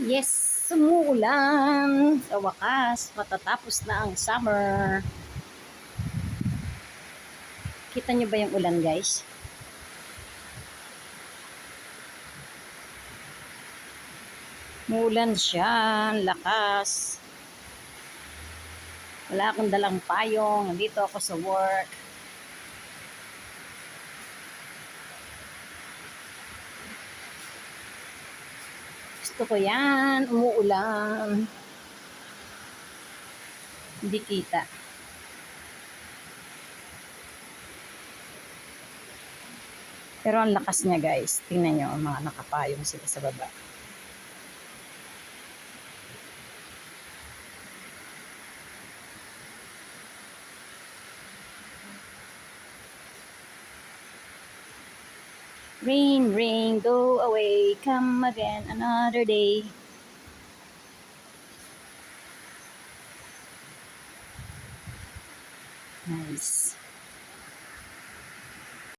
Yes, sumuulan. Sa wakas, matatapos na ang summer. Kita niyo ba yung ulan, guys? Muulan siya, lakas. Wala akong dalang payong. Nandito ako sa work. Gusto ko yan. Umuulan. Hindi kita. Pero ang lakas niya guys. Tingnan nyo, mga nakapayong sila sa baba. Rain, rain, go away, come again another day. Nice.